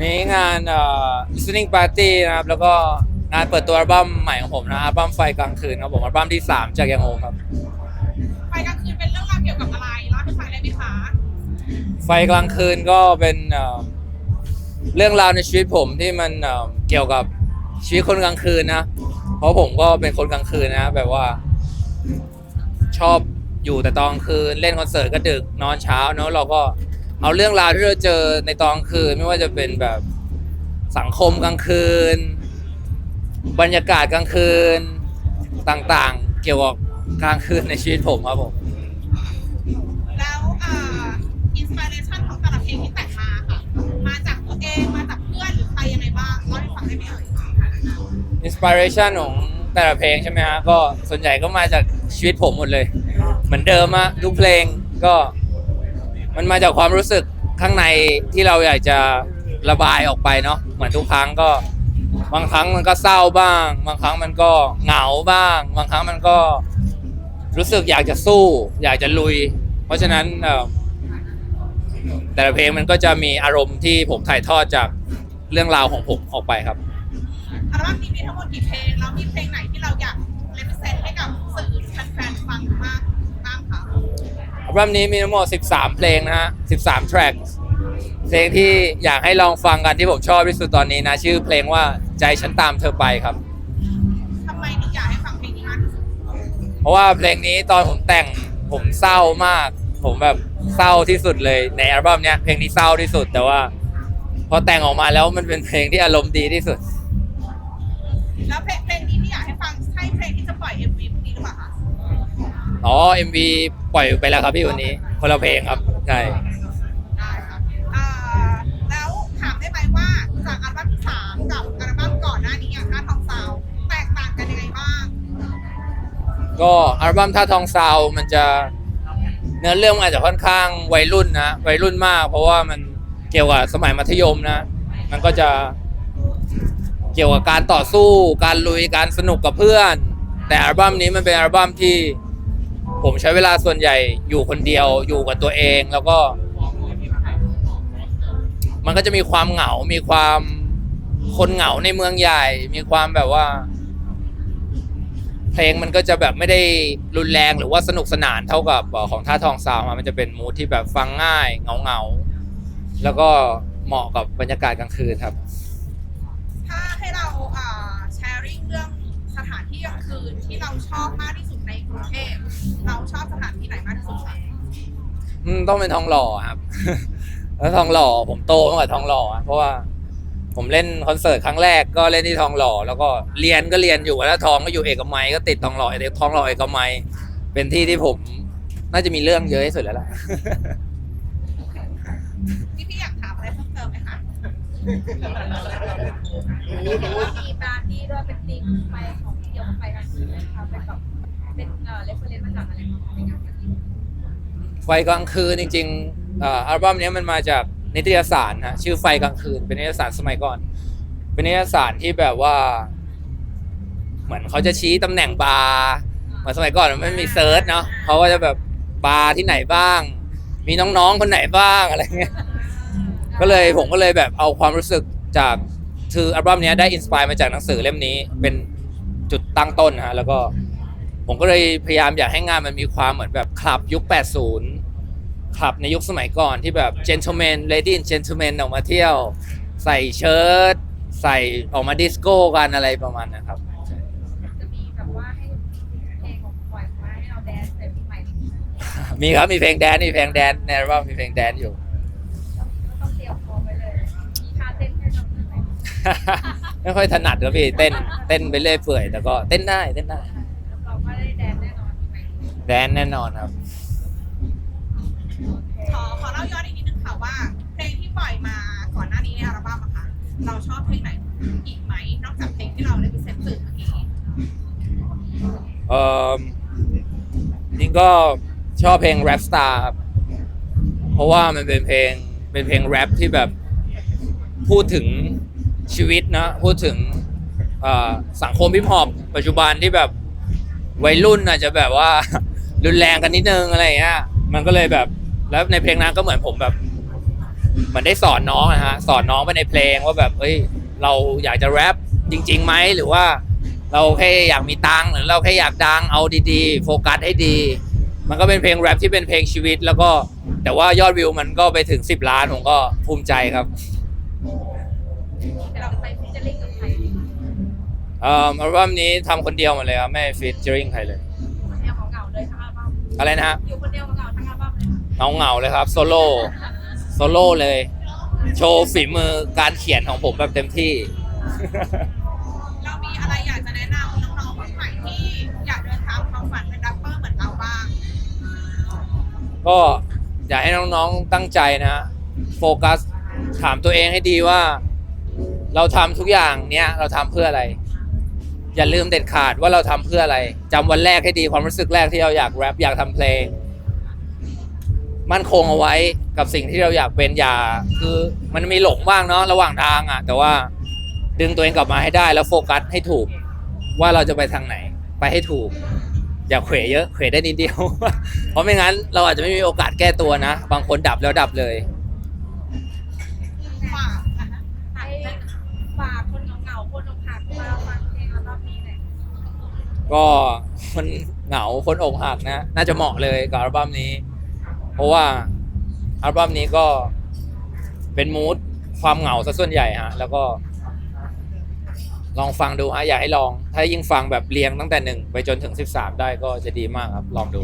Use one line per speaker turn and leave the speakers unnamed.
มีงานเอ่อ listening party นะครับ แล้วก็งานเปิดตัวอัลบั้มใหม่ของผมนะอัลบั้มไฟกลางคืนครับผมอัลบั้มที่ 3 จากยังโอครับ
ไฟกลางคืนเป็นเรื่องราวเกี่ยวกับอะไรเล่าให้ฟังได้ไหมคะ
ไฟกลางคืนก็เป็นเอ่อเรื่องราวในชีวิตผมที่มันเอ่อเกี่ยวกับชีวิตคนกลางคืนนะ เพราะผมก็เป็นคนกลางคืนนะแบบว่า ชอบอยู่แต่ตอนกลางคืนเล่นคอนเสิร์ตก็ดึกนอนเช้าเนอะเราก็ เอาเรื่องราวที่เราเจอในตอนกลางคืนไม่ว่าจะเป็นแบบสังคมกลางคืน บรรยากาศกลางคืนต่างๆ เกี่ยวกับกลางคืนในชีวิตผมครับผม
แล้วอ่าอินสปิเรชันของแต่ละเพลงที่แต่งมาค่ะ มาจากตัวเองมาจากเพื่อนหรือใครยังไงบ้างเล่าให้ฟังได้ไหมเอ่ย
อินสปิเรชันของแต่ละเพลงใช่ไหมฮะก็ส่วนใหญ่ก็มาจากชีวิตผมหมดเลย เหมือนเดิมอะทุกเพลงก็ มันมาจากความรู้สึกข้างในที่เราอยากจะระบายออกไปเนาะเหมือนทุกครั้งก็บางครั้งมันก็เศร้าบ้าง บางครั้งมันก็เหงาบ้าง บางครั้งมันก็รู้สึกอยากจะสู้ อยากจะลุย เพราะฉะนั้นแต่ละเพลงมันก็จะมีอารมณ์ที่ผมถ่ายทอดจากเรื่องราวของผมออกไปครับ
อัลบั้มนี้มีทั้งหมดกี่เพลงแล้วมีเพลงไหน บั้ม
นี้มีทั้งหมด 13 เพลงนะฮะ 13 track เพลงที่อยากให้ลองฟังกันที่ผมชอบที่สุดตอนนี้นะ ชื่อเพลงว่าใจฉันตามเธอไปครับ
ทำไมถึงอยากให้ฟังเพลงนี้มากที่สุด
เพราะว่าเพลงนี้ตอนผมแต่งผมเศร้ามาก ผมแบบเศร้าที่สุดเลยในอัลบั้มเนี้ยเพลงนี้เศร้าที่สุดแต่ว่า พอแต่งออกมาแล้วมันเป็นเพลงที่อารมณ์ดีที่สุด
แล้วเพลง อ๋อ MV ปล่
อยไปแล้วครับพี่วันนี้คนละเพลงครับใช่
ได้ค่ะอ่าแล้วถามได้ไหมว่าจากอัลบั้มที่สามกับอัลบั้มก่อนหน้านี้อย่างหน้าทองซาวแตกต่างกันยังไงบ้าง
ก็อัลบั้มท่าทองซาวมันจะเนื้อเรื่องมันอาจจะค่อนข้างวัยรุ่นนะวัยรุ่นมาก เพราะว่ามันเกี่ยวกับสมัยมัธยมนะ มันก็จะเกี่ยวกับการต่อสู้ การลุยการสนุกกับเพื่อน แต่อัลบั้มนี้มันเป็นอัลบั้มที่ ผมใช้เวลาส่วนใหญ่อยู่คนเดียวอยู่กับตัวเองแล้วก็ มันก็จะมีความเหงา มีความคนเหงาในเมืองใหญ่ มีความแบบว่า เพลงมันก็จะแบบไม่ได้รุนแรงหรือว่าสนุกสนานเท่ากับของท่าทองซาวมามันจะเป็นมูทที่แบบฟังง่ายเงาเงาๆแล้วก็เหมาะกับบรรยากาศกลางคืนครับ
ถ้าให้เราอ่าแชร์ริ่งเรื่องสถานที่กลางคืนที่เราชอบมากที่สุดในกรุงเทพ เราชอบสถานที่ไหนมากที่สุดคะ
อืมต้องเป็นทองหล่อครับ แล้วทองหล่อผมโตมากับทองหล่ออะเพราะว่า ผมเล่นคอนเสิร์ตครั้งแรกก็เล่นที่ทองหล่อ แล้วก็เรียนก็เรียนอยู่แล้วทองก็อยู่เอกมัยก็ติดทองหล่อเอกทองหล่อเอกมัยเป็นที่ที่ผมน่าจะมีเรื่องเยอะที่สุดแล้วล่ะ
พี่พี่อยากถามอะไรเพิ่มเติมไหมคะ
เห็นว่ามีบาร์ที่ด้วยเป็นธีมไฟของี่ยวกับไฟกลางคืนนะคะเป็นแบบเป็นเอ่อเรฟเฟรนซ์มาจากอะไรของในงานนี้
ไฟกลางคืนจริงๆอ่าอัลบั้มนี้มันมาจากนิตยสารฮะชื่อไฟกลางคืน เป็นนิตยสารสมัยก่อน เป็นนิตยสารที่แบบว่า เหมือนเขาจะชี้ตำแหน่งบาร์เหมือนสมัยก่อนมันไม่มีเซิร์ชเนาะเขาก็จะแบบบาร์ที่ไหนบ้าง มีน้องๆคนไหนบ้างอะไรเงี้ย ก็เลยผมก็เลยแบบเอาความรู้สึกจากคืออัลบั้มเนี้ยได้อินสปายมาจากหนังสือเล่มนี้เป็น ตั้งต้นฮะแล้วก็ผมก็เลยพยายามอยากให้งานมันมีความเหมือนแบบคลับยุค 80 คลับในยุคสมัยก่อนที่แบบ gentleman lady and gentleman ออกมาเที่ยว ใส่เชิ้ตใส่ออกมาดิสโก้กันอะไรประมาณนั้นครับ
จะมีแบบว่าให้เพลงของปล่อยมาให้เราแดนซ์ในปีใหม่นี้
มีครับมีเพลงแดนซ์มีเพลงแดนซ์ในอัลบั้มมีเพลงแดนซ์อยู่
ก็ต้องเตรียมพร้อมไว้เลย มีท่าเต้นให้เราด้วยไหม
ไม่ค่อยถนัดครับพี่เต้นเต้นไปเรื่อยเปื่อยแต่ก็เต้นได้เต้นได้
แล้วเราก็ได้แดนซ์แน่นอนปีใหม่นี้
แดนซ์แน่นอนครับ
ขอขอเล่าย้อนอีกนิดนึงค่ะว่าเพลงที่ปล่อยมาก่อนหน้านี้ในอัลบั้มอะค่ะเราชอบเพลงไหนอีกไหมนอกจากเพลงที่เราได้พิเศษสื่อเมื่อกี้
เอ่อจริงก็ชอบเพลง Rap Star ครับเพราะว่ามันเป็นเพลงเป็นเพลงแรปที่แบบพูดถึง ชีวิตนะพูดถึงสังคมพิพอปปัจจุบันที่แบบวัยรุ่นอาจจะแบบว่ารุนแรงกันนิดนึงอะไรเงี้ยมันก็เลยแบบแล้วในเพลงนั้นก็เหมือนผมแบบเหมือนได้สอนน้องนะฮะสอนน้องไปในเพลงว่าแบบเอ้ยเราอยากจะแรปจริงๆไหมหรือว่าเราแค่อยากมีตังค์หรือเราแค่อยากดังเอาดีๆ โฟกัสให้ดี มันก็เป็นเพลงแรปที่เป็นเพลงชีวิต แล้วก็แต่ว่ายอดวิวมันก็ไปถึง 10 ล้านผมก็ภูมิใจครับ
เราไปฟิชเชอร์ลิงกับใคร
เอ่ออัลบั้มนี้ทำคนเดียวหมดเลยครับไม่ฟีเจอริงใครเลย
คนเดียวเหงาเลยทั้งอัลบั้ม
อะไรนะฮะ
อยู่คนเดียวเหงาทั้งอัลบั้มเลย
เงาเงาๆเลยครับโซโล่โซโล่เลย โชว์ฝีมือการเขียนของผมแบบเต็มที่
เรามีอะไรอยากจะแนะนำน้องๆคนใหม่ที่อยากเดินทางความฝันเป็นแรปเปอร์เหมือนเราบ้าง
ก็อยากให้น้องๆตั้งใจนะ โฟกัสถามตัวเองให้ดีว่า เราทำทุกอย่างเนี้ยเราทำเพื่ออะไร อย่าลืมเด็ดขาดว่าเราทำเพื่ออะไรจำวันแรกให้ดีความรู้สึกแรกที่เราอยากแรปอยากทำเพลงมั่นคงเอาไว้กับสิ่งที่เราอยากเป็นอย่าคือมันมีหลงบ้างเนาะระหว่างทางอะ แต่ว่าดึงตัวเองกลับมาให้ได้แล้วโฟกัสให้ถูก ว่าเราจะไปทางไหน ไปให้ถูก อย่าเขวเยอะเขวได้นิดเดียว เพราะไม่งั้นเราอาจจะไม่มีโอกาสแก้ตัวนะ บางคนดับแล้วดับเลย
ฝากนะคะ
ให้ฝากคนเหงาๆคนอกหักมาฟังเพลงอัลบั้มนี้หน่อย
ก็มันเหงาคนอกหักนะ น่าจะเหมาะเลยกับอัลบั้มนี้ เพราะว่าอัลบั้มนี้ก็เป็นมูดความเหงาซะส่วนใหญ่ฮะ แล้วก็ ลองฟังดูฮะอยากให้ลอง ถ้ายิ่งฟังแบบเรียงตั้งแต่หนึ่งไปจนถึงสิบสามได้ก็จะดีมากครับ ลองดู